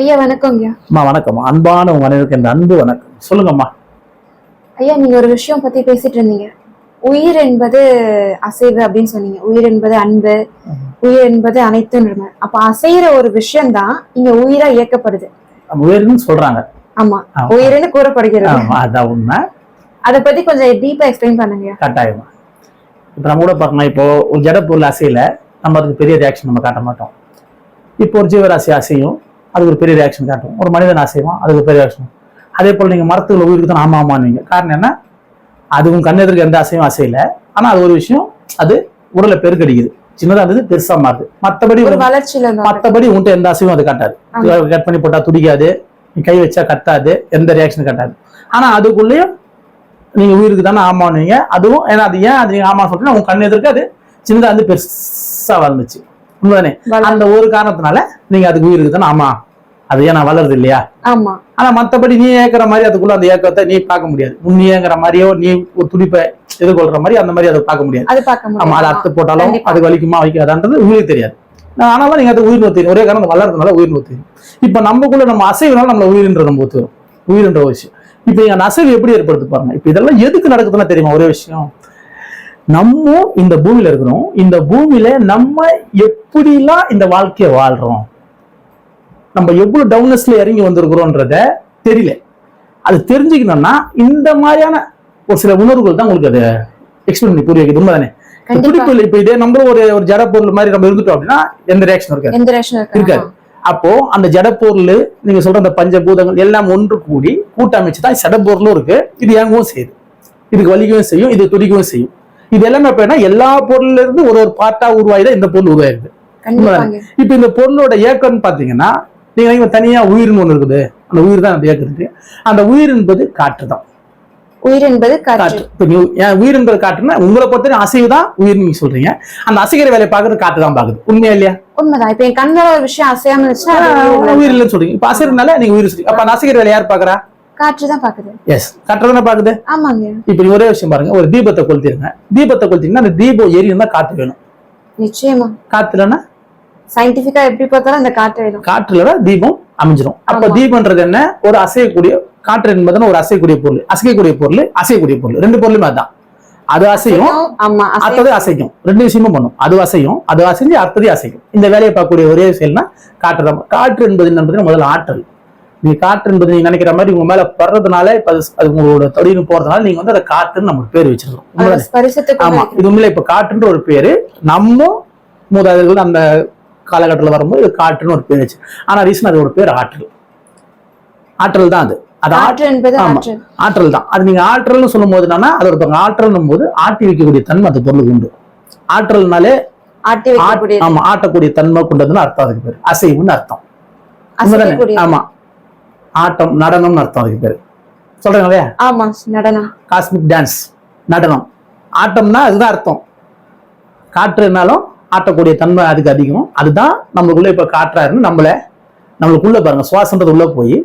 ஐயா வணக்கம்யா அம்மா வணக்கம். அன்பான உங்க அனைவருக்கு இந்த அன்பு வணக்கம். சொல்லுங்கம்மா. ஐயா நீங்க ஒரு விஷயம் பத்தி பேசிட்டு இருந்தீங்க. உயிர் என்பது அசைவு அப்படின்னு சொன்னீங்க. உயிர் என்பது அன்பு. உயிர் என்பது அனைத்தும் அப்ப அசைகிற ஒரு விஷயம் தான் இங்க உயிரா இயக்கப்படுது. நம்ம உயர்ன்னு சொல்றாங்க. ஆமா. உயிர்னு கூறப்படுகிறது. அதான் உண்மை. அத பத்தி கொஞ்சம் டீப்பா எக்ஸ்பிளைன் பண்ணுங்க கட்டாயமா. இப்போ நம்ம கூட பார்க்கணும் இப்போ ஒரு ஜட பொருள் அசையில நம்ம அதுக்கு பெரிய ரியாக்ஷன் நம்ம காட்ட மாட்டோம். இப்போ ஒரு ஜீவராசி அசையும். அதுக்கு ஒரு பெரிய ரியாக்ஷன் காட்டும். ஒரு மனிதன் அசையும் அதுக்கு ஒரு பெரிய ரியாக்ஷன் அதே போல் நீங்க மரத்துல உயிருக்கு தான் ஆமா ஆமான்னு காரணம் என்ன? அதுவும் கண்ணெதிர்க்கு எந்த அசையும் அசையல ஆனா அது ஒரு விஷயம் அது உடலை பெருக்கடிக்குது. சின்னதா இருந்தது பெருசா மாறுது. இருந்தா மத்தபடி உன்ட்ட எந்த அசைவும் அது காட்டாது. கட் பண்ணி போட்டா துடிக்காது. நீ கை வச்சா கத்தாது. எந்த ரியாக்ஷன் காட்டாது. ஆனா அதுக்குள்ளேயும் நீங்க உயிருக்கு தானே ஆமானுவீங்க அதுவும் ஏன்னா அது ஏன் அது நீங்க ஆமா சொல்றீங்கன்னா உங்க கண் எதிர்க்க அது சின்னதா வந்து பெருசா வளர்ந்துச்சு. உண்மைதானே? அந்த ஒரு காரணத்தினால நீங்க அதுக்கு உயிருக்கு தானே ஆமா. அது ஏன்னா வளருது இல்லையா? ஆமா. ஆனா மத்தபடி நீ ஏக்குற மாதிரி அதுக்குள்ள அந்த ஏக்கத்தை நீ பார்க்க முடியாது. நீ ஏங்குற மாதிரியோ நீ ஒரு துடிப்பை எதிர்கொள்ற மாதிரி அந்த மாதிரி அதை பார்க்க முடியாது. அது பார்க்க ஆமா அதை அறுத்து போட்டாலும். அது வலிக்குமா வைக்காதான்றது உங்களுக்கு தெரியாது. நான் ஆனாலும் நீங்க அது உயிர் நோத்திடும் ஒரே காரணம் வளர்றதுனால உயிர் நோத்திடும் இப்ப நமக்குள்ள நம்ம அசைவுனால நம்மள உயிர்ன்ற நம்ம ஒத்துரும் உயிர்ன்ற ஒரு விஷயம். இப்ப எங்க அசைவு எப்படி ஏற்படுத்து பாருங்க. இப்ப இதெல்லாம் எதுக்கு நடக்குதுன்னா தெரியுமா? ஒரே விஷயம். நம்ம இந்த பூமியில இருக்கிறோம். இந்த பூமியில நம்ம எப்படிலாம் இந்த வாழ்க்கைய வாழ்றோம்? நம்ம எவ்வளவு டவுனஸ்ல இறங்கி வந்திருக்கிறோன்றத தெரியல. அது தெரிஞ்சுக்கணும்னா இந்த மாதிரியான ஒரு சில உணர்வுகள் தான் உங்களுக்கு அது எக்ஸ்பிளைன் பண்ணி புரிய வைக்குது. உண்மைதானே. துடிப்பு இப்ப இதே நம்மளும் ஒரு ஒரு ஜட பொருள் மாதிரி நம்ம இருந்துட்டோம் அப்படின்னா எந்த ரியாக்ஷன் இருக்காது. இருக்காது. இருக்கு அப்போ அந்த ஜடப்பொருள் நீங்க சொல்ற அந்த பஞ்சபூதங்கள் எல்லாம் ஒன்று கூடி கூட்டமைச்சு தான் ஜடப்பொருளும் இருக்கு. இது இயங்கவும் செய்யுது. இதுக்கு வலிக்கவும் செய்யும் இது துடிக்கவும் செய்யும். இது எல்லாமே எப்படின்னா எல்லா பொருள்ல இருந்து ஒரு ஒரு பார்ட்டா உருவாயிதான் இந்த பொருள் உருவாயிருது இப்ப இந்த பொருளோட இயக்கம்னு பாத்தீங்கன்னா நீங்க நினைக்கிற தனியா உயிர்னு ஒண்ணு இருக்குது. அந்த உயிர் தான் அந்த இயக்குறது அந்த உயிர் என்பது காற்று தான். உயிர் என்பது காற்று. ஏன் உயிர்ன்றது காற்றுன்னா உங்களை பொறுத்த அசைவு தான் உயிர் நீங்க சொல்றீங்க. அந்த அசைக்கிற வேலையை பாக்குறது காற்று தான் பாக்குது உண்மையா இல்லையா? உண்மைதான். இப்ப என் கண்ணுல ஒரு விஷயம் அசையாம இருந்துச்சுன்னா அது உயிர் இல்லை. உயிர் இல்லைன்னு சொல்றீங்க. இப்ப அசைறதுனால நீங்க உயிர் சொல்றீங்க அப்ப அந்த அசைக்கிற வேலை யார் பாக்குறா காற்று தான் பாக்குது. எஸ் காற்று தானே பாக்குது? ஆமாங்க. இப்ப நீ ஒரே விஷயம் பாருங்க. ஒரு தீபத்தை கொளுத்திருங்க. தீபத்தை கொளுத்திங்கன்னா அந்த தீபம் எரியும் தான் காற்று வேணும். நிச்சயமா. காற்று இல்லைன்னா சயின்டிபிக்கா எப்படி பார்த்தாலும் அந்த காற்று வேணும். காற்று இல்லைன்னா தீபம் அமைஞ்சிரும். அப்ப. தீபம்ன்றது என்ன? ஒரு அசையக்கூடிய காற்று என்பதுன்னு ஒரு அசையக்கூடிய பொருள். அசைக்கக்கூடிய பொருள் அசையக்கூடிய பொருள். ரெண்டு பொருளுமே அதான். அது அசையும். அடுத்தது அசைக்கும். ரெண்டு விஷயமும் பண்ணும். அது அசையும் அது அசைஞ்சு அடுத்தது அசைக்கும் இந்த வேலையை பார்க்கக்கூடிய ஒரே விஷயம்னா காற்று தான். காற்று என்பது என்பது முதல்ல ஆற்றல். நீ காற்று என்பது நீங்க நினைக்கிற மாதிரி உங்க மேல படுறதுனால இப்ப அது உங்களோட தொழில் போறதுனால நீங்க வந்து அதை காற்றுன்னு நமக்கு பேர் வச்சிருக்கோம். ஆமா. இது உண்மையில இப்ப காற்றுன்ற ஒரு பேரு. நம்ம மூதாதைகள் அந்த காலகட்டத்தில் வரும்போது இது காற்றுன்னு ஒரு பேர் வச்சு ஆனா ரீசன் அதோட பேர் ஆற்றல். ஆற்றல் தான் அது. அது ஆற்றல். ஆற்றல். ஆற்றல் தான். அது நீங்க ஆற்றல்னு சொல்லும் போது என்னன்னா அது ஒரு ஆற்றல்னும் போது ஆட்டி வைக்கக்கூடிய தன்மை அந்த பொருளுக்கு உண்டு. ஆற்றல்னாலே ஆட்டி ஆமா ஆட்டக்கூடிய தன்மை கொண்டதுன்னு அர்த்தம் அதுக்கு பேர். அசைவுன்னு அர்த்தம். ஆமா. ஆட்டம் நடனம்னு அர்த்தம் அதுக்கு பேர். சொல்றேன் இல்லையா? ஆமா நடனம். காஸ்மிக் டான்ஸ் நடனம். ஆட்டம்னா அதுதான் அர்த்தம். காற்றுனாலும் ஆட்டக்கூடிய தன்மை அதுக்கு அதிகம். அதுதான் நம்மளுக்குள்ள இப்ப காற்றா இருந்து நம்மள நம்மளுக்குள்ள பாருங்க சுவாசன்றது உள்ள போய்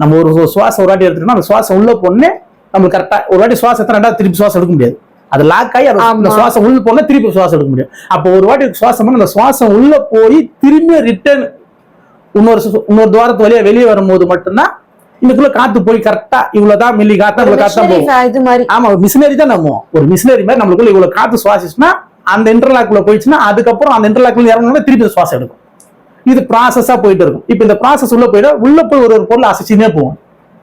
நம்ம ஒரு சுவாசம் ஒரு வாட்டி எடுத்துட்டோம்னா அந்த சுவாசம் உள்ள போனே நம்மளுக்கு கரெக்டா ஒரு வாட்டி சுவாசம் எத்தனை ரெண்டாவது திருப்பி சுவாசம் எடுக்க முடியாது. அது லாக் ஆகி அந்த. சுவாசம் உள்ள போனா திருப்பி சுவாசம் எடுக்க முடியும். அப்போ ஒரு வாட்டி சுவாசம் அந்த சுவாசம் உள்ள போய் திரும்பி ரிட்டர்ன் இன்னொரு இன்னொரு துவாரத்து வழியா வெளியே வரும்போது மட்டும்தான் இதுக்குள்ள காத்து போய் கரெக்டா இவ்வளவுதான் மில்லி காத்தா இவ்வளவு காத்தா போகும். ஆமா ஒரு மிஷினரி தான் நம்ம. ஒரு மிஷினரி மாதிரி நம்மளுக்குள்ள இவ்வளவு காத்து சுவாசிச்சுன்னா அந்த இன்டர்லாக்குள்ள போயிடுச்சுன்னா அதுக்கப்புறம் அந்த இன்டர்லாக்குள்ள இறங்கணும்னா திருப்பி சுவாசம் எடுக்கும். இது ப்ராசஸா போயிட்டு இருக்கும். இப்போ இந்த ப்ராசஸ் உள்ள போயிட உள்ள போய் ஒரு ஒரு பொருள் அசைச்சுனே போகும்.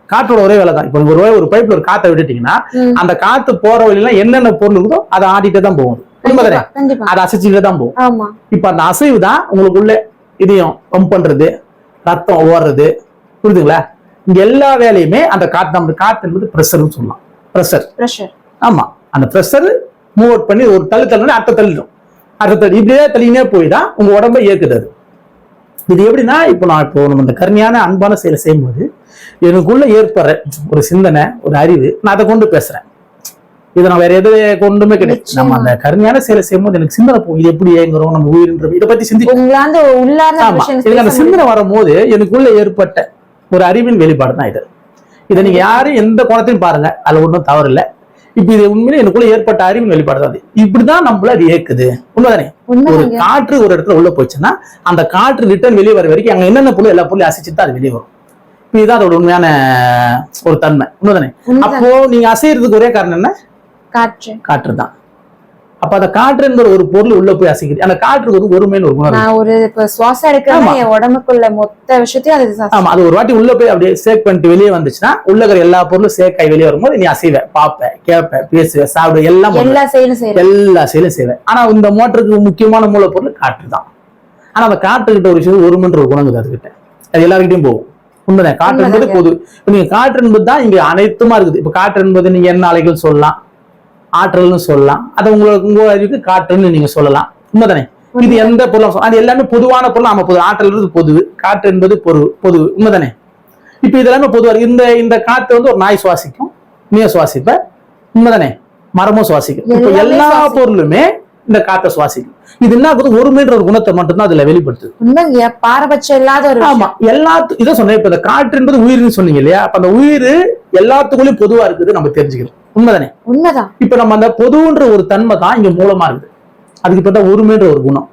காற்றோட ஒரே வேலை தான். இப்போ ஒரு ஒரு பைப்ல ஒரு காத்தை விட்டுட்டீங்கன்னா. அந்த காத்து போற வழியில என்னென்ன பொருள் இருக்குதோ அதை ஆடிட்டே தான் போகும். உண்மைதானே அதை அசைச்சுட்டே தான் போகும். இப்ப அந்த அசைவு தான் உங்களுக்குள்ள இதயம் பம்ப் பண்றது ரத்தம் ஓடுறது புரியுதுங்களா? இங்க எல்லா வேலையுமே அந்த காத்து நம்ம காத்து என்பது ப்ரெஷர்னு சொல்லலாம். ப்ரெஷர் பிரஷர் ஆமா. அந்த ப்ரெஷர் மூவ் அவுட் பண்ணி ஒரு தள்ளு தள்ளுனா அடுத்த தள்ளிடும். அடுத்த தள்ளி. இப்படியே தள்ளினே போய் தான் உங்க உடம்பை இயக்குது இது எப்படின்னா இப்போ நான் இப்போ நம்ம இந்த கருணையான அன்பான செயலை செய்யும்போது எனக்குள்ள ஏற்படுற ஒரு சிந்தனை ஒரு அறிவு நான் அதை கொண்டு பேசுறேன். இதை நான் வேற எது கொண்டுமே கிடையாது. நம்ம அந்த கருணையான செயலை செய்யும்போது எனக்கு சிந்தனை போகும் இது எப்படி ஏங்குறோம் நம்ம உயிரின்ற இதை பத்தி சிந்தி உங்களாந்து உள்ளார்ந்த ஆமா. விஷயம் எனக்கு அந்த சிந்தனை வரும்போது எனக்குள்ள ஏற்பட்ட ஒரு அறிவின் வெளிப்பாடு தான் இது. இதை நீங்க யாரும் எந்த கோணத்தையும் பாருங்க. அதுல ஒன்றும் தவறு இல்லை இப்ப இது உண்மையிலே எனக்குள்ள ஏற்பட்ட அறிவின் வெளிப்பாடு தான் அது. இப்படிதான் நம்மள அது இயக்குது. உண்மைதானே? ஒரு காற்று ஒரு இடத்துல உள்ள போச்சுன்னா அந்த காற்று ரிட்டர்ன் வெளியே வர வரைக்கும் அங்க என்னென்ன பொருள் எல்லா பொருளையும் அசைச்சு தான் அது வெளியே வரும். இதுதான் அதோட உண்மையான ஒரு தன்மை. உண்மைதானே? அப்போ நீங்க அசைறதுக்கு ஒரே காரணம் என்ன? காற்று. காற்று தான் அப்ப அந்த காற்றுங்கிற ஒரு பொருள் உள்ள போய் அசைக்குது. அந்த காற்றுக்கு ஒரு ஒருமைன்னு ஒரு. நான் ஒரு இப்ப சுவாசம் ஆமா. என் உடம்புக்குள்ள மொத்த விஷயத்தையும் அது ஆமா அது ஒரு வாட்டி உள்ள போய் அப்படியே சேக் பண்ணிட்டு வெளியே வந்துச்சுன்னா உள்ள இருக்கிற எல்லா பொருளும் சேக் ஆகி வெளியே வரும்போது நீ அசைவ பாப்ப கேப்ப பேசுவ சாப்பிடுவ எல்லாம். எல்லா செயலும் செய்யறேன் எல்லா செயலும் செய்வேன். ஆனா இந்த மோட்டருக்கு முக்கியமான மூலப்பொருள் காற்று தான் ஆனா அந்த காற்றுக்கிட்ட ஒரு விஷயம் ஒருமன்ற ஒரு குணங்குது அதுகிட்ட அது எல்லாருக்கிட்டையும் போகும். உண்மைதான். காற்று என்பது. பொது. நீங்க காற்று என்பது தான் இங்க அனைத்துமா இருக்குது. இப்ப காற்று என்பது நீங்க என்ன அலைகள் சொல்லலாம்? ஆற்றல்னு சொல்லலாம். அது உங்களுக்கு உங்க அறிவுக்கு காற்றுன்னு நீங்க சொல்லலாம். உண்மைதானே? இது எந்த பொருளும் அது எல்லாமே பொதுவான பொருள்? ஆமா பொது ஆற்றல் என்பது பொது காற்று என்பது பொரு பொது. உண்மைதானே? இப்ப இது எல்லாமே பொதுவா இருக்கு. இந்த இந்த காற்று வந்து ஒரு நாய் சுவாசிக்கும் நீ சுவாசிப்ப. உண்மைதானே? மரமும் சுவாசிக்கும். இப்ப எல்லா. பொருளுமே இந்த காற்றை சுவாசிக்கும். இது என்ன ஆகுது? ஒருமைன்ற ஒரு குணத்தை மட்டும்தான் அதுல வெளிப்படுத்துது. பாரபட்சம் இல்லாத ஒரு ஆமா. எல்லாத்து இதை சொன்னேன். இப்ப இந்த காற்று என்பது உயிர்னு சொன்னீங்க இல்லையா? அப்ப அந்த உயிர் எல்லாத்துக்குள்ளயும் பொதுவா இருக்குது. நம்ம தெரிஞ்சுக்கிறோம். உண்மைதானே? உண்மைதான். இப்ப நம்ம அந்த பொதுன்ற ஒரு தன்மை தான் இங்க மூலமா இருக்குது அதுக்கு இப்ப தான் ஒருமைன்ற ஒரு குணம்.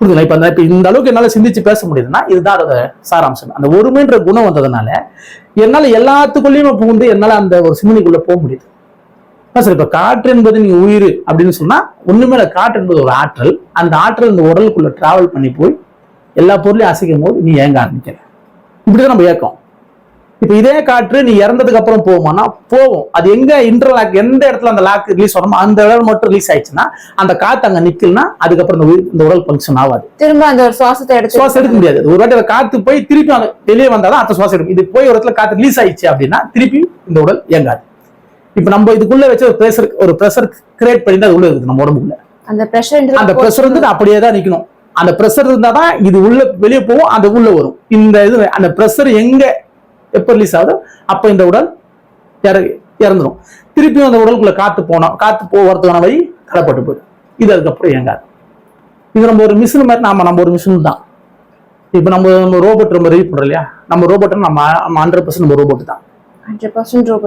புரியுதுங்களா இப்ப அந்த இப்ப இந்த அளவுக்கு என்னால சிந்திச்சு பேச முடியுதுன்னா இதுதான் அதோட சாராம்சம். அந்த ஒருமைன்ற குணம் வந்ததுனால என்னால எல்லாத்துக்குள்ளயுமே புகுந்து என்னால அந்த ஒரு சிந்தனைக்குள்ள போக முடியுது. சார் இப்ப காற்று என்பது நீங்க உயிர் அப்படின்னு சொன்னா ஒண்ணுமே காற்று என்பது ஒரு ஆற்றல். அந்த ஆற்றல் இந்த உடலுக்குள்ள டிராவல் பண்ணி போய் எல்லா பொருளையும் அசைக்கும் போது நீ ஏங்க ஆரம்பிக்கிற? இப்படிதான் நம்ம ஏக்கம் இப்ப இதே காற்று நீ இறந்ததுக்கு அப்புறம் போகுமானா போகும். அது எங்க இன்டர்லாக் எந்த இடத்துல அந்த லாக் ரிலீஸ் ஆகணுமோ அந்த இடம் மட்டும் ரிலீஸ் ஆயிடுச்சுன்னா அந்த காத்து அங்க நிக்கலனா அதுக்கப்புறம் இந்த உயிர் இந்த உடல் ஃபங்க்ஷன் ஆகாது. திரும்ப அந்த ஒரு சுவாசத்தை எடுத்து சுவாசம் எடுக்க முடியாது. ஒரு வாட்டி காத்து போய் திருப்பி அந்த வெளியே வந்தாதான் அந்த சுவாசம் எடுக்கும். இது போய் ஒரு இடத்துல காத்து ரிலீஸ் ஆயிடுச்சு அப்படின்னா திருப்பி இந்த உடல் இயங்காது. இப்ப நம்ம இதுக்குள்ள வச்ச ஒரு ப்ரெஷர் ஒரு ப்ரெஷர் கிரியேட் பண்ணி தான் அது உள்ள இருக்குது நம்ம உடம்புக்குள்ள. அந்த பிரஷர் அந்த ப்ரெஷர் வந்து அப்படியே தான் நிக்கணும். அந்த ப்ரெஷர் இருந்தாதான் இது உள்ள வெளியே போகும் அந்த உள்ள வரும். இந்த இது அந்த ப்ரெஷர் எங்க எப்ப ரிலீஸ் ஆகுதோ அப்ப இந்த உடல் இற- இறந்துரும். திருப்பியும் அந்த உடலுக்குள்ள காத்து போனோம் காத்து போகிறதுக்கான வழி தடைப்பட்டு போயிடும். இது அதுக்கப்புறம் இயங்காது. இது நம்ம ஒரு மிஷின் மாதிரி நாம நம்ம ஒரு மிஷின் தான். இப்ப நம்ம நம்ம ரோபோட் நம்ம ரெடி பண்றோம் இல்லையா? நம்ம ரோபோட் நம்ம நம்ம ஹண்ட்ரட் பர்சன்ட் நம்ம ரோபோட் தான்.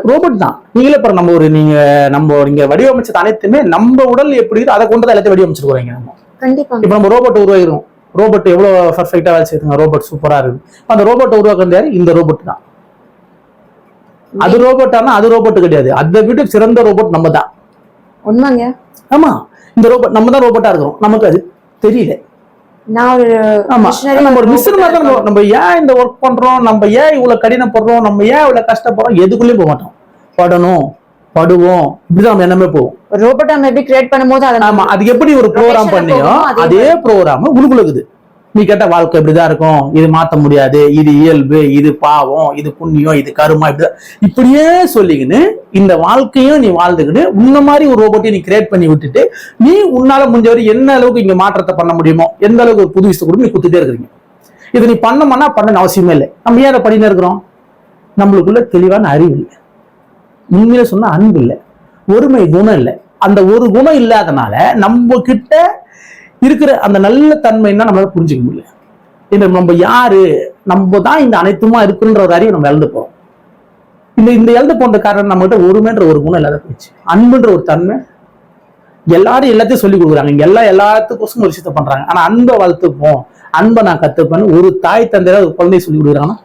ரோபோட் தான். நீங்களே பாருங்க நம்ம ஒரு நீங்க நம்ம இங்க வடிவமைச்சது அனைத்துமே நம்ம உடல் எப்படி அதை கொண்டு தான் எல்லாத்தையும் வடிவமைச்சிருக்கோம் நம்ம. கண்டிப்பாங்க இப்ப நம்ம ரோபோட் உருவாக்கிறோம் ரோபோட் எவ்வளவு பர்ஃபெக்டா வேலை செய்யுதுங்க ரோபோட் சூப்பரா இருக்கு இப்ப அந்த ரோபோட்டை உருவாக்குறது யாரு? இந்த ரோபோட் தான். அது ரோபோட்டானா அது ரோபோட் கிடையாது. அதை விட சிறந்த ரோபோட் நம்ம தான் உண்மைங்க. ஆமா. இந்த ரோபோட் நம்ம தான் ரோபோட்டா இருக்கிறோம். நமக்கு அது தெரியல. நம்ம ஒரு மிஷின் மாதிரி தான் நம்ம- ஏன் இந்த ஒர்க் பண்றோம்? நம்ம ஏன் இவ்வளவு கடினப்படுறோம்? நம்ம ஏன் இவ்வளவு கஷ்டப்படுறோம்? எதுக்குள்ளயும் போக மாட்டோம். படணும் படுவோம் இப்படிதான் நம்ம என்னமே போவோம். ஒரு ரோபோட் நம்ம எப்படி கிரியேட் பண்ணும்போது அதை ஆமா. அது எப்படி ஒரு ப்ரோக்ராம் பண்ணியோ அதே ப்ரோக்ராம் உனக்குள்ள இருக்குது நீ கேட்ட வாழ்க்கை இப்படிதான் இருக்கும். இது மாத்த முடியாது. இது இயல்பு இது பாவம் இது புண்ணியம் இது கருமா இப்படிதான். இப்படியே சொல்லிக்கின்னு இந்த வாழ்க்கையும் நீ வாழ்ந்துக்கிட்டு உன்ன மாதிரி ஒரு ரோபோட்டை நீ கிரியேட் பண்ணி விட்டுட்டு நீ உன்னால முடிஞ்சவரை என்ன அளவுக்கு இங்க மாற்றத்தை பண்ண முடியுமோ எந்த அளவுக்கு ஒரு புது விஷயத்தை கூட நீ குத்துட்டே இருக்கிறீங்க. இதை நீ பண்ணமானா பண்ண அவசியமே இல்லை. நம்ம ஏன் அதை பண்ணினே இருக்கிறோம்? நம்மளுக்குள்ள தெளிவான அறிவு இல்லை. உண்மையில சொன்னா அன்பு இல்லை. ஒருமை குணம் இல்லை. அந்த ஒரு குணம் இல்லாதனால நம்ம கிட்ட இருக்கிற அந்த நல்ல தன்மைன்னா நம்மளால புரிஞ்சுக்க முடியல. இந்த நம்ம யாரு? நம்ம தான் இந்த அனைத்துமா இருக்குன்ற ஒரு அறிவை நம்ம இழந்து போறோம் இந்த இந்த இழந்து போன்ற காரணம் நம்மகிட்ட ஒருமைன்ற ஒரு குணம் இல்லாத போச்சு. அன்புன்ற ஒரு தன்மை எல்லாரும் எல்லாத்தையும் சொல்லி கொடுக்குறாங்க. இங்க எல்லாம் எல்லாத்துக்கும் ஒரு விஷயத்த பண்றாங்க. ஆனா அன்பை வளர்த்துப்போம். அன்பை நான் கத்துப்பேன்னு ஒரு தாய் தந்தையில ஒரு குழந்தைய சொல்லி கொடுக்குறாங்கன்னா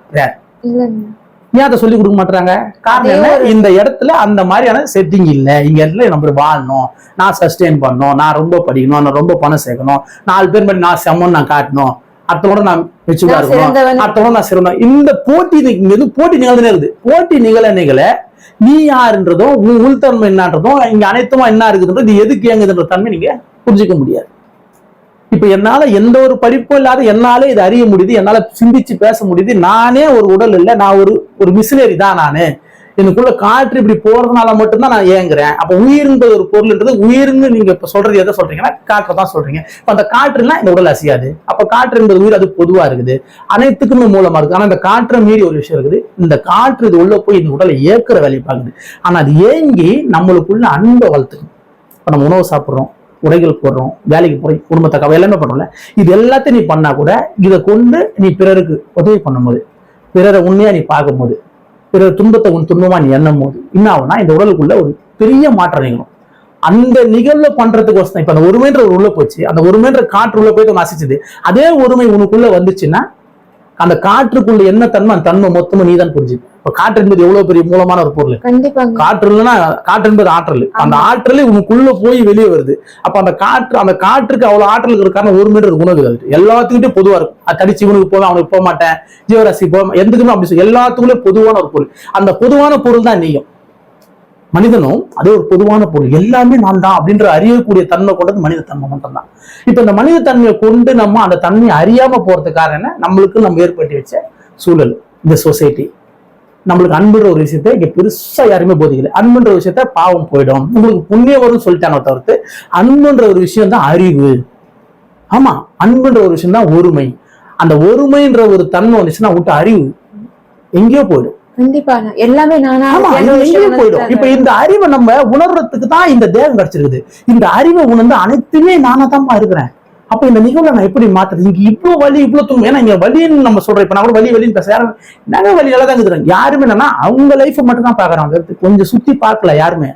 ஏன் அதை சொல்லி கொடுக்க மாட்டாங்க காரணம் என்ன? இந்த இடத்துல அந்த மாதிரியான செட்டிங் இல்ல. இங்க இடத்துல நம்ம வாழணும். நான் சஸ்டெயின் பண்ணணும். நான் ரொம்ப படிக்கணும். நான் ரொம்ப பணம் சேர்க்கணும். நாலு பேர் மாதிரி நான் செம்மன் நான் காட்டணும். அடுத்தவங்க நான் மெச்சூரா இருக்கணும். அடுத்தவங்க நான் சிறந்தவன். இந்த போட்டி இது- போட்டி நிகழ்ந்துனே இருக்குது. போட்டி நிகழ நிகழ நீ யாருன்றதும் உன் உள்தன்மை என்னன்றதும் இங்க அனைத்துமா என்ன இருக்குதுன்றது எதுக்கு இயங்குதுன்ற தன்மை நீங்க புரிஞ்சுக்க முடியாது. இப்ப என்னால எந்த ஒரு படிப்பும் இல்லாத என்னாலே இதை அறிய முடியுது என்னால சிந்திச்சு பேச முடியுது. நானே ஒரு உடல் இல்லை நான் ஒரு ஒரு மிஷினரி தான் நானு. எனக்குள்ள காற்று இப்படி போறதுனால மட்டும்தான் நான் ஏங்குறேன். அப்ப உயிர்ன்றது ஒரு பொருள்ன்றது உயிர்னு நீங்க இப்ப சொல்றது எதை சொல்றீங்கன்னா காற்றை தான் சொல்றீங்க. இப்ப அந்த காற்றுலாம் இந்த உடல் அசையாது. அப்ப காற்று என்பது உயிர் அது பொதுவா இருக்குது. அனைத்துக்குமே மூலமா இருக்கு ஆனா இந்த காற்றை மீறி ஒரு விஷயம் இருக்குது. இந்த காற்று இது உள்ள போய் இந்த உடலை ஏற்கிற வேலையை பார்க்குது. ஆனா அது ஏங்கி நம்மளுக்குள்ள அன்பை வளர்த்துக்கணும் இப்ப நம்ம உணவு சாப்பிடுறோம். உடைகள் போடுறோம் வேலைக்கு போறோம் குடும்பத்தை கவ எல்லாமே பண்ணுறோம்ல இது எல்லாத்தையும் நீ பண்ணா கூட இதை கொண்டு நீ பிறருக்கு உதவி பண்ணும்போது பிறரை உண்மையாக நீ பார்க்கும்போது பிறர் துன்பத்தை உன் துன்பமா நீ எண்ணும் போது என்ன ஆகும்னா இந்த உடலுக்குள்ள ஒரு பெரிய மாற்றம் நிகழும். அந்த நிகழ்வு பண்றதுக்கு வசதி இப்போ அந்த ஒருமைன்ற ஒரு உள்ள போச்சு அந்த ஒருமைன்ற காற்று உள்ள போயிட்டு ஒன்று அதே ஒருமை உனக்குள்ள வந்துச்சுன்னா அந்த காற்றுக்குள்ள என்ன தன்மை அந்த தன்மை மொத்தமும் நீ தான் புரிஞ்சுக்க இப்ப காற்று என்பது எவ்வளவு பெரிய மூலமான ஒரு பொருள்? காற்று இல்லைன்னா காற்று என்பது ஆற்றல். அந்த ஆற்றலே உனக்குள்ள போய் வெளியே வருது. அப்ப அந்த காற்று அந்த காற்றுக்கு அவ்வளவு ஆற்றல் இருக்கிற காரணம் ஒரு மீட்டர் குணம் இருக்குது எல்லாத்துக்கிட்டே பொதுவா இருக்கும். அது தடிச்சு இவனுக்கு போவேன் அவனுக்கு போக மாட்டேன். ஜீவராசி போக எதுக்குமே அப்படி சொல்லி. எல்லாத்துக்குள்ளே பொதுவான ஒரு பொருள். அந்த பொதுவான பொருள் தான் நீயும். மனிதனும் அது ஒரு பொதுவான பொருள். எல்லாமே நான் தான் அப்படின்ற அறியக்கூடிய தன்மை கொண்டது மனித தன்மை மட்டும்தான். இப்ப இந்த மனித தன்மையை கொண்டு நம்ம அந்த தன்மையை அறியாம போறதுக்கு காரணம் என்ன? நம்மளுக்கு நம்ம ஏற்படுத்தி வச்ச சூழல் இந்த சொசைட்டி நம்மளுக்கு அன்புன்ற ஒரு விஷயத்த இங்க பெருசா யாருமே போதிக்கல. அன்புன்ற விஷயத்த பாவம் போயிடும். உங்களுக்கு புண்ணியம் வரும்னு சொல்லிட்டானோ தவிர்த்து அன்புன்ற ஒரு விஷயம் தான் அறிவு. ஆமா அன்புன்ற ஒரு விஷயம் தான் ஒருமை. அந்த ஒருமைன்ற ஒரு தன்மை வந்துச்சுன்னா விட்டு அறிவு எங்கேயோ போயிடும். கண்டிப்பா. எல்லாமே நானா போயிடும். இப்ப இந்த அறிவை நம்ம உணர்றதுக்கு தான் இந்த தேகம் கிடைச்சிருக்குது. இந்த அறிவை உணர்ந்து அனைத்துமே நானா தான்ப்பா இருக்கிறேன். அப்ப இந்த நிகழ்வை நான் எப்படி மாத்துறது? இங்க இவ்வளவு வலி இவ்வளவு துன்பம். ஏன்னா இங்க வலின்னு நம்ம சொல்றோம். இப்ப நான் கூட வலி வலின்னு பேச யாரும் நாங்க வலி நல்லா தான் இருக்கிறோம் யாருமே என்னன்னா அவங்க லைஃப் மட்டும் தான் பாக்குறாங்க கொஞ்சம் சுத்தி பார்க்கல யாருமே.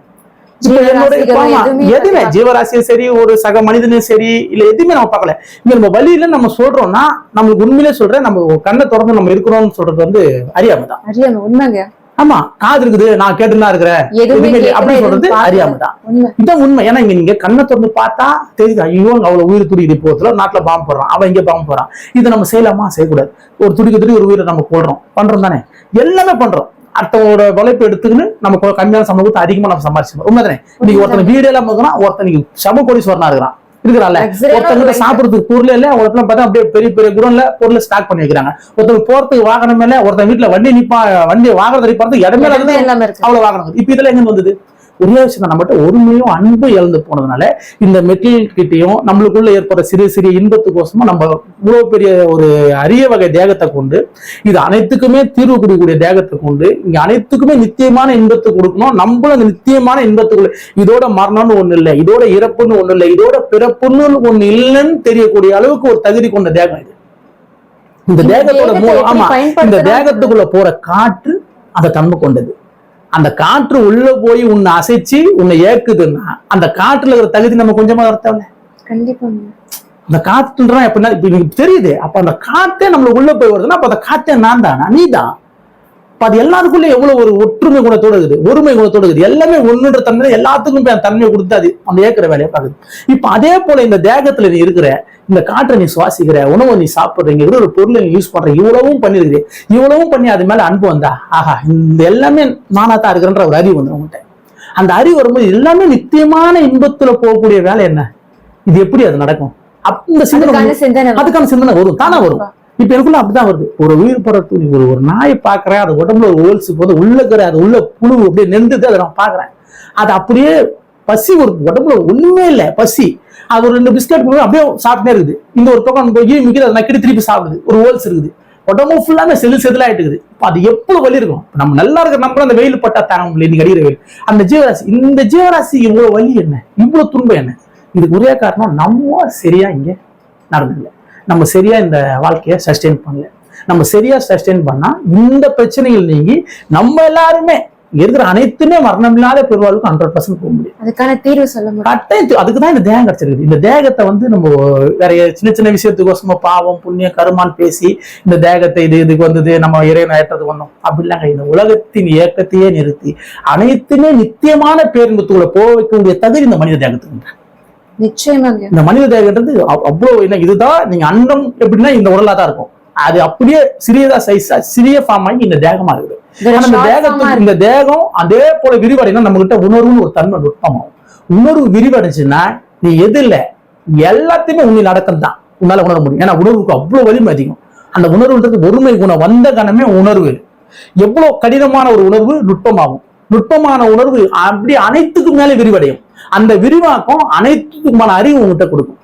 எதுவுமே. ஜீவராசியும் சரி ஒரு சக மனிதனும் சரி இல்ல எதுவுமே நம்ம பார்க்கல. இங்க நம்ம வழியில நம்ம சொல்றோம்னா நம்மளுக்கு உண்மையிலே சொல்றேன் நம்ம கண்ணை திறந்து நம்ம இருக்கிறோம்னு சொல்றது வந்து அறியாம தான். அறியாம உண்மைங்க. ஆமா காது இருக்குது நான் கேட்டுதான் இருக்கிறேன். எதுவுமே அப்படின்னு சொல்றது. அறியாம தான். உண்மை. ஏன்னா இங்க நீங்க கண்ணை திறந்து பார்த்தா தெரியுது ஐயோ அவ்வளவு உயிர் துடிக்குது போத்துல நாட்டுல பாம்பு போடுறான். அவன் இங்க பாம்பு போடுறான். இதை நம்ம செய்யலாமா? செய்யக்கூடாது. ஒரு துடிக்க துடி ஒரு உயிரை நம்ம போடுறோம். பண்றோம் தானே? எல்லாமே பண்றோம். அடுத்தவங்களோட உழைப்பு எடுத்துக்கின்னு நம்ம கம்மியான சம்பளம் கொடுத்து அதிகமா நம்ம சம்பாரிச்சு உண்மை தானே? இன்னைக்கு ஒருத்தன் வீடு எல்லாம் ஒருத்தன் நீங்க சம கோடீஸ்வரனா இருக்கிறான். இருக்கிறான்ல. Luxury-ஆன ஒருத்தங்கிட்ட ஒரு சாப்பிடுறதுக்கு பொருள் இல்ல ஒருத்தன் பார்த்தா அப்படியே பெரிய பெரிய குடோன்ல பொருள் ஸ்டாக் பண்ணி வைக்கிறாங்க ஒருத்தர் போறதுக்கு வாகனம் இல்ல ஒருத்தன் வீட்டுல வண்டி நிப்பா வண்டி வாகனத்தை நிப்பாறதுக்கு இடமே அவ்வளவு வாகனம். இப்ப இதெல்லாம் எங்க வந்தது? ஒரே விஷயம் நம்மகிட்ட ஒருமையும் அன்பு இழந்து போனதுனால இந்த மெட்டீரியல் கிட்டையும் நம்மளுக்குள்ள ஏற்படுற சிறிய சிறிய இன்பத்துக்கோசமா நம்ம இவ்வளவு பெரிய ஒரு அரிய வகை தேகத்தை கொண்டு இது அனைத்துக்குமே தீர்வு கொடுக்கக்கூடிய தேகத்தை கொண்டு இங்க அனைத்துக்குமே நித்தியமான இன்பத்தை கொடுக்கணும். நம்மளும் அந்த நித்தியமான இன்பத்துக்குள்ள இதோட மரணம்னு ஒண்ணு இல்லை இதோட இறப்புன்னு ஒண்ணு இல்லை இதோட பிறப்புன்னு ஒண்ணு இல்லைன்னு தெரியக்கூடிய அளவுக்கு ஒரு தகுதி கொண்ட தேகம் இது. இந்த தேகத்தோட ஆமா இந்த? தேகத்துக்குள்ள போற காற்று அந்த தன்மை கொண்டது. அந்த காற்று உள்ள போய் உன்னை அசைச்சு உன்னை ஏக்குதுன்னா அந்த காற்றுல இருக்கிற தகுதி நம்ம கொஞ்சமா தேவை கண்டிப்பாங்க அந்த காற்றுன்றா எப்படின்னா தெரியுது அப்ப அந்த காற்றே நம்மளுக்கு உள்ள போய் வருதுன்னா அப்ப அந்த காற்றே நான் தானா? நீ தான். அது எல்லாத்துக்குள்ள எவ்வளவு ஒரு ஒற்றுமை குணத்தோட இருக்குது ஒருமை குணத்தோட இருக்குது. எல்லாமே ஒண்ணுன்ற தன்மை எல்லாத்துக்கும் அந்த தன்மையை கொடுத்து அது அந்த ஏக்கிற வேலையை பார்க்குது. இப்ப அதே போல இந்த தேகத்துல நீ இருக்கிற இந்த காற்றை நீ சுவாசிக்கிற உணவை நீ சாப்பிடுற இங்க இருக்கிற ஒரு பொருளை நீ யூஸ் பண்ற இவ்வளவும் பண்ணிருக்கிறே இவ்வளவும் பண்ணி அது மேல அன்பு வந்தா ஆஹா இந்த எல்லாமே நானா தான் இருக்கிறன்ற ஒரு அறிவு வந்து உங்கள்கிட்ட அந்த அறிவு வரும்போது எல்லாமே நித்தியமான இன்பத்துல போகக்கூடிய வேலை என்ன? இது எப்படி அது நடக்கும்? அப்ப இந்த சிந்தனை. அதுக்கான சிந்தனை வரும் தானே வரும். இப்ப எனக்குள்ள அப்படிதான் வருது. ஒரு உயிர் படத்து ஒரு ஒரு நாயை பாக்குறேன் அது உடம்புல ஒரு ஓல்ஸ் போது உள்ள இருக்கிற அது உள்ள புழு அப்படியே நின்றுது அதை நான் பாக்குறேன் அது அப்படியே பசி ஒரு உடம்புல ஒண்ணுமே இல்லை பசி. அது ஒரு ரெண்டு பிஸ்கட் கொடுத்து அப்படியே சாப்பிட்டே இருக்குது. இந்த ஒரு பக்கம் போய் மிக்கிது அதை நக்கிட்டு திருப்பி சாப்பிடுது. ஒரு ஹோல்ஸ் இருக்குது. உடம்பு ஃபுல்லாமே செதில் செதிலாயிட்டு இருக்குது. அது எவ்வளவு வலி இருக்கும்? நம்ம நல்லா இருக்கிற நம்ம அந்த வெயில் பட்டா தரம் இல்லை இன்னைக்கு அடிக்கிற வெயில். அந்த ஜீவராசி இந்த ஜீவராசி இவ்வளவு வலி என்ன? இவ்வளவு துன்பம் என்ன? இதுக்கு ஒரே காரணம் நம்ம சரியா இங்க நடந்ததில்லை நம்ம சரியா இந்த வாழ்க்கையை சஸ்டெயின் பண்ணல. நம்ம சரியா சஸ்டெயின் பண்ணா இந்த பிரச்சனைகள் நீங்கி நம்ம எல்லாருமே இருக்கிற அனைத்துமே மரணமில்லாத பெருவாளுக்கு ஹண்ட்ரட் பர்சன்ட் போக முடியும். அதுக்கான தீர்வு சொல்ல முடியும். கட்டாயம் அதுக்கு தான் இந்த தேகம் கிடைச்சிருக்கு இந்த தேகத்தை வந்து நம்ம வேற சின்ன சின்ன விஷயத்துக்கோசமா பாவம் புண்ணியம் கருமான்னு பேசி இந்த தேகத்தை இது இதுக்கு வந்தது நம்ம இறைவன் ஏற்றதுக்கு வந்தோம். அப்படி இல்லைங்க இந்த உலகத்தின் இயக்கத்தையே நிறுத்தி அனைத்துமே நித்தியமான பேரின்பத்துக்குள்ள போக வைக்கக்கூடிய தகுதி இந்த மனித தேகத்துக்கு. நிச்சயமாங்க. இந்த மனித தேகன்றது அவ்- அவ்வளவு என்ன இதுதான் நீங்க அண்டம் எப்படின்னா இந்த உடலா தான் இருக்கும். அது அப்படியே சிறியதா சைஸா சிறிய ஃபார்ம் ஆகி இந்த தேகமா இருக்குது. இந்த தேகத்துக்கு இந்த தேகம் அதே போல விரிவடைனா நம்ம கிட்ட உணர்வுன்னு ஒரு தன்மை நுட்பமாகும் உணர்வு விரிவடைச்சுன்னா நீ எது இல்ல எல்லாத்தையுமே உன்னில் அடக்கம் தான் உன்னால உணர முடியும். ஏன்னா உணர்வுக்கு அவ்வளவு வலிமை அதிகம். அந்த உணர்வுன்றது ஒருமை குணம் வந்த கணமே உணர்வு. எவ்வளவு கடினமான ஒரு உணர்வு நுட்பமாகும். நுட்பமான உணர்வு அப்படி அனைத்துக்கும் மேலே விரிவடையும். அந்த விரிவாக்கம் அனைத்துக்குமான அறிவு உங்ககிட்ட கொடுக்கும்.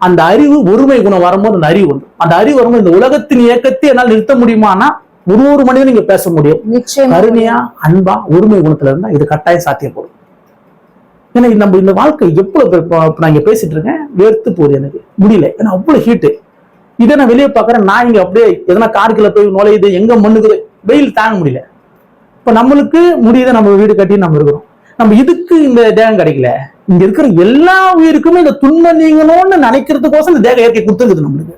அந்த அறிவு ஒருமை குணம் வரும்போது அந்த அறிவு வந்து அந்த அறிவு வரும்போது இந்த உலகத்தின் இயக்கத்தை என்னால் நிறுத்த முடியுமானா ஒரு ஒரு மனிதனும் நீங்க பேச முடியும். நிச்சயமா. கருணையா அன்பா ஒருமை குணத்துல இருந்தா இது கட்டாயம் சாத்தியப்படும். ஏன்னா நம்ம இந்த வாழ்க்கை எவ்வளவு நான் இங்க பேசிட்டு இருக்கேன் வேர்த்து போகுது எனக்கு. முடியல. ஏன்னா அவ்வளவு ஹீட்டு இதை நான் வெளியே பாக்குறேன் நான் இங்க அப்படியே எதனா காருக்குள்ள போய் நுழையுது எங்க மண்ணுக்குது வெயில் தாங்க முடியல. இப்ப நம்மளுக்கு முடியுத நம்ம வீடு கட்டி நம்ம இருக்கிறோம். நம்ம இதுக்கு இந்த தேகம் கிடைக்கல. இங்க இருக்கிற எல்லா உயிருக்குமே இந்த துன்பம் நீங்கணும்னு நினைக்கிறதுக்கோசம் இந்த தேக இயற்கை கொடுத்துருக்குது நம்மளுக்கு.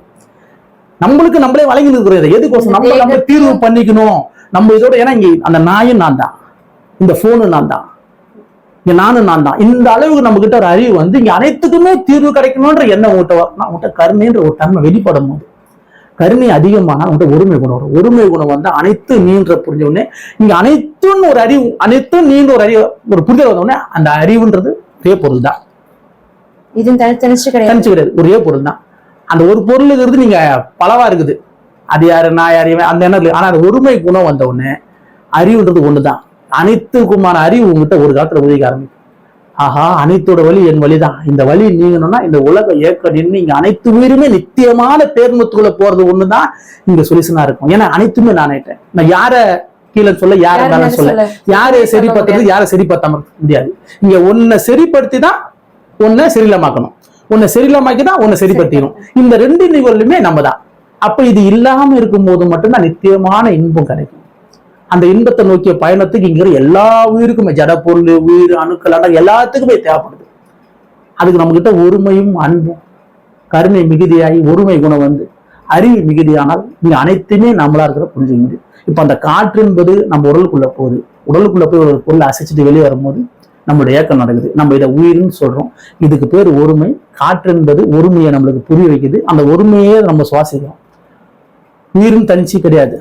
நம்மளுக்கு நம்மளே வழங்கி இருக்கிறது எதுக்கோசம்? நம்ம நம்ம தீர்வு பண்ணிக்கணும். நம்ம இதோட ஏன்னா இங்க அந்த நாயும் நான் தான். இந்த போனு நான் தான். இங்க நானும் நான் தான். இந்த அளவுக்கு நம்ம கிட்ட ஒரு அறிவு வந்து இங்க அனைத்துக்குமே தீர்வு கிடைக்கணும்ன்ற எண்ணம் உங்கள்கிட்ட உங்கள்கிட்ட கருணைன்ற ஒரு தன்மை வெளிப்படும் போது. கருணை அதிகமானா உங்கள்கிட்ட ஒருமை குணம் வரும். ஒருமை குணம் வந்து அனைத்து நீன்ற புரிஞ்ச உடனே இங்க அனைத்தும் ஒரு அறிவு அனைத்தும் நீன்ற ஒரு அறிவு ஒரு புரிதல் வந்த உடனே அந்த அறிவுன்றது ஒரே பொருள் தான் இது தனிச்சு கிடையாது. கிடையாது. ஒரே பொருள் தான் அந்த ஒரு பொருளுங்கிறது நீங்க பலவா இருக்குது. அது யாரு நான் யாரு அந்த எண்ணம். ஆனா அந்த ஒருமை குணம் வந்த உடனே அறிவுன்றது ஒண்ணுதான். அனைத்துக்குமான அறிவு உங்ககிட்ட ஒரு காலத்துல உதவிக்க ஆரம்பிக்கும். ஆஹா அனைத்தோட வழி என் வழிதான். இந்த வழி நீங்கணும்னா இந்த உலக இயக்க நின்று இங்க அனைத்து உயிருமே நித்தியமான பேர்மத்துக்குள்ள போறது ஒண்ணுதான் இங்க சொல்யூஷனா இருக்கும். ஏன்னா அனைத்துமே நான் ஆயிட்டேன். நான் யார கீழே சொல்ல யார மேல சொல்ல? யாரை சொல்ல சரிப்படுத்துறது யாரை சரிப்படுத்தாம இருக்க முடியாது. இங்க ஒன்னை சரிப்படுத்தி தான் ஒன்னை சரியில்லாமாக்கணும் ஒன்னை சரியில்லாமாக்கி தான் ஒன்னை சரிப்படுத்திக்கணும் இந்த ரெண்டு நிகழ்வுமே நம்ம தான் அப்ப இது இல்லாம இருக்கும்போது மட்டும்தான் நித்தியமான இன்பம் கிடைக்கும். அந்த இன்பத்தை நோக்கிய பயணத்துக்கு இங்க இருக்கிற எல்லா உயிருக்குமே ஜட பொருள் உயிர் அணுக்கள் அடங்கு எல்லாத்துக்குமே தேவைப்படுது. அதுக்கு நம்ம கிட்ட ஒருமையும் அன்பும் கருணை மிகுதியாகி ஒருமை குணம் வந்து அறிவு மிகுதியானால் இங்கே அனைத்துமே நம்மளா இருக்கிற புரிஞ்சுக்க முடியும் இப்போ அந்த காற்று என்பது நம்ம உடலுக்குள்ள போகுது. உடலுக்குள்ள போய் ஒரு பொருள் அசைச்சிட்டு வெளியே வரும்போது நம்மளுடைய இயக்கம் நடக்குது. நம்ம இதை உயிர்னு சொல்றோம். இதுக்கு பேர் ஒருமை. காற்று என்பது ஒருமையை நம்மளுக்கு புரிய வைக்குது. அந்த ஒருமையே நம்ம சுவாசிக்கிறோம். உயிரும் தனிச்சு கிடையாது.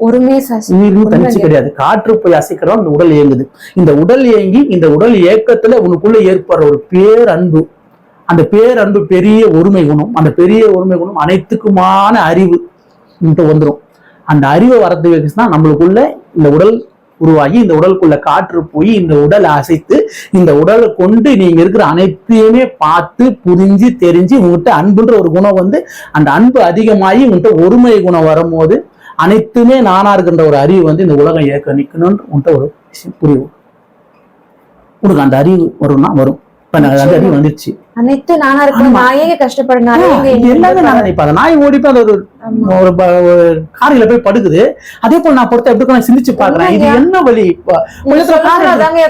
ஒருமே உயிரும் தனிச்சு கிடையாது. காற்று போய் அசைக்கிறோம் இந்த உடல் இயங்குது. இந்த உடல் இயங்கி இந்த உடல் இயக்கத்துல உனக்குள்ள ஏற்படுற ஒரு பேரன்பு. அந்த பேரன்பு பெரிய ஒருமை குணம். அந்த பெரிய ஒருமை குணம் அனைத்துக்குமான அறிவு வந்துடும் அந்த அறிவை வரது தான் நம்மளுக்குள்ள இந்த உடல் உருவாகி இந்த உடலுக்குள்ள காற்று போய் இந்த உடலை அசைத்து இந்த உடலை கொண்டு நீங்க இருக்கிற அனைத்தையுமே பார்த்து புரிஞ்சு தெரிஞ்சு உங்ககிட்ட அன்புன்ற ஒரு குணம் வந்து அந்த அன்பு அதிகமாகி உங்ககிட்ட ஒருமை குணம் வரும்போது அனைத்துமே நானா இருக்கின்ற ஒரு அறிவு வந்து இந்த உலகம் இயக்க நிக்கணும்னு உன்கிட்ட ஒரு விஷயம் புரியும் உனக்கு அந்த அறிவு வரும்னா வரும். இப்ப அந்த அறிவு வந்துருச்சு. அனைத்து நானா இருக்கணும் நான் ஏங்க கஷ்டப்படுறேன் எல்லாமே நான் நினைப்பேன் அந்த நாய் ஓடி போய் அது ஒரு. ஒரு காரில போய் படுக்குது. அதே போல நான் பொறுத்த எப்படி நான் சிந்திச்சு பாக்குறேன் இது? என்ன வழி? இப்ப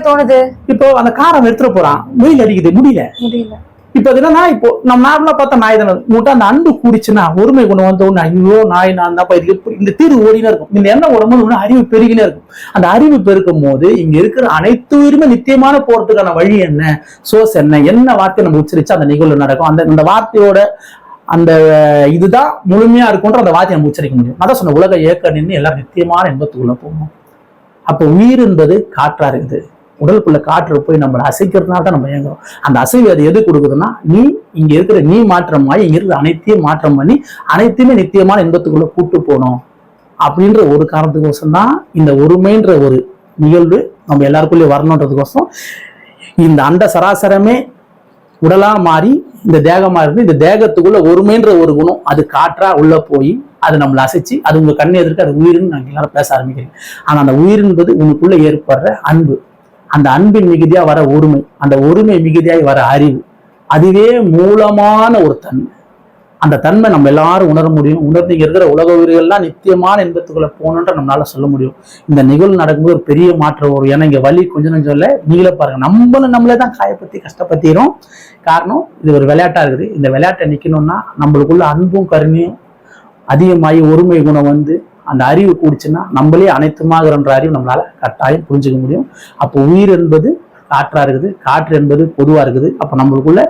தோணுது? இப்போ அந்த காரம் எடுத்துட்டு போறான். வெயில் அடிக்குது. முடியல. முடியல. இப்ப என்னன்னா இப்போ நம்ம நார்மலா பார்த்தா நாய் தானே? உங்கள்கிட்ட அந்த அன்பு கூடிச்சுன்னா ஒருமை குணம் வந்த உடனே ஐயோ நாய் நான் தான் இது இந்த தீர்வு ஓடினே இருக்கும். இந்த எண்ணம் உடம்பு இன்னும் அறிவு பெருகினே இருக்கும். அந்த அறிவு பெருக்கும் போது இங்க இருக்கிற அனைத்து உயிருமே நித்தியமான போறதுக்கான வழி என்ன? சோர்ஸ் என்ன? என்ன வார்த்தை நம்ம உச்சரிச்சு அந்த நிகழ்வு நடக்கும்? அந்த அந்த வார்த்தையோட அந்த இதுதான் முழுமையா இருக்கும்ன்ற அந்த வார்த்தையை நம்ம உச்சரிக்க முடியும். அதான் சொன்ன உலக இயக்க நின்று எல்லாம் நித்தியமான இன்பத்துக்குள்ள போகணும் அப்போ உயிர் என்பது காற்றா இருக்குது. உடலுக்குள்ள காற்று போய் நம்மளை அசைக்கிறதுனால தான் நம்ம இயங்குறோம். அந்த அசைவு அது எது கொடுக்குதுன்னா நீ இங்க இருக்கிற நீ மாற்றமாயி இங்க இருக்கிற அனைத்தையும் மாற்றம் பண்ணி அனைத்தையுமே நித்தியமான இன்பத்துக்குள்ள கூட்டு போனோம் அப்படின்ற ஒரு காரணத்துக்கோசம் தான் இந்த ஒருமைன்ற ஒரு நிகழ்வு நம்ம எல்லாருக்குள்ளேயும் வரணுன்றதுக்கோசம் இந்த அண்ட சராசரமே உடலா மாறி இந்த தேகமா இருந்து இந்த தேகத்துக்குள்ள ஒருமைன்ற ஒரு குணம் அது காற்றா உள்ள போய் அது நம்மளை அசைச்சு அது உங்க கண்ணு எதிர்க்க அது உயிர்னு நாங்கள் எல்லாரும் பேச ஆரம்பிக்கிறேன் ஆனா அந்த உயிர் என்பது உனக்குள்ள ஏற்படுற அன்பு. அந்த அன்பின் மிகுதியா வர ஒருமை அந்த ஒருமை மிகுதியாய் வர அறிவு அதுவே மூலமான ஒரு தன்மை. அந்த தன்மை நம்ம எல்லாரும் உணர முடியும். உணர்ந்து இருக்கிற உலக உயிர்கள்லாம் நித்தியமான இன்பத்துக்குள்ள போகணுன்ற நம்மளால சொல்ல முடியும். இந்த நிகழ்வு நடக்கும்போது ஒரு பெரிய மாற்றம் வரும். ஏன்னா இங்க வலி கொஞ்சம் கொஞ்சம் இல்லை நீங்களே பாருங்க. நம்மளும் நம்மளே தான் காயப்பத்தி கஷ்டப்படுத்திடும் காரணம் இது ஒரு விளையாட்டா இருக்குது. இந்த விளையாட்டை நிக்கணும்னா நம்மளுக்குள்ள அன்பும் கருமையும் அதிகமாகி ஒருமை குணம் வந்து அந்த அறிவு கூடிச்சுன்னா நம்மளே அனைத்துமாகறன்ற அறிவு நம்மளால கட்டாயம் புரிஞ்சுக்க முடியும். அப்போ உயிர் என்பது காற்றா இருக்குது காற்று என்பது பொதுவா இருக்குது. அப்போ நம்மளுக்குள்ள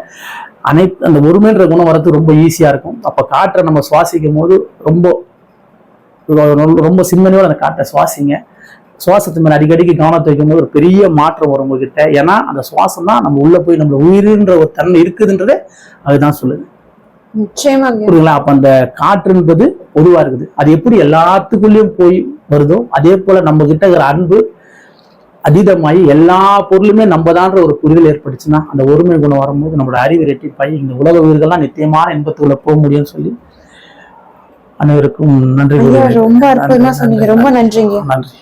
அனைத்து அந்த ஒருமைன்ற குணம் வரது ரொம்ப ஈஸியா இருக்கும். அப்போ காற்றை நம்ம சுவாசிக்கும் போது ரொம்ப ரொம்ப சிந்தனையோட அந்த காற்றை சுவாசிங்க. சுவாசத்து மேலே அடிக்கடிக்கு கவனத்தை வைக்கும் போது ஒரு பெரிய மாற்றம் வரும் உங்ககிட்ட. ஏன்னா அந்த சுவாசம் தான் நம்ம உள்ள போய் நம்ம உயிருன்ற ஒரு தன்மை இருக்குதுன்றதே அதுதான் சொல்லுது. புரியுங்களா அப்ப அந்த காற்று என்பது பொதுவா இருக்குது. அது எப்படி எல்லாத்துக்குள்ளேயும் போய் வருதோ அதே போல நம்ம கிட்ட இருக்கிற அன்பு அதீதமாகி எல்லா பொருளுமே நம்மதான்ற ஒரு புரிதல் ஏற்பட்டுச்சுன்னா அந்த ஒருமை குணம் வரும்போது நம்மளோட அறிவு ரெட்டிப்பாகி இந்த உலக உயிர்கள்லாம் நித்தியமான இன்பத்துக்குள்ள போக முடியும்னு சொல்லி அனைவருக்கும் நன்றி ஐயா கூறுகிறேன். ரொம்ப அற்புதமா சொன்னீங்க. ரொம்ப நன்றிங்க. நன்றி.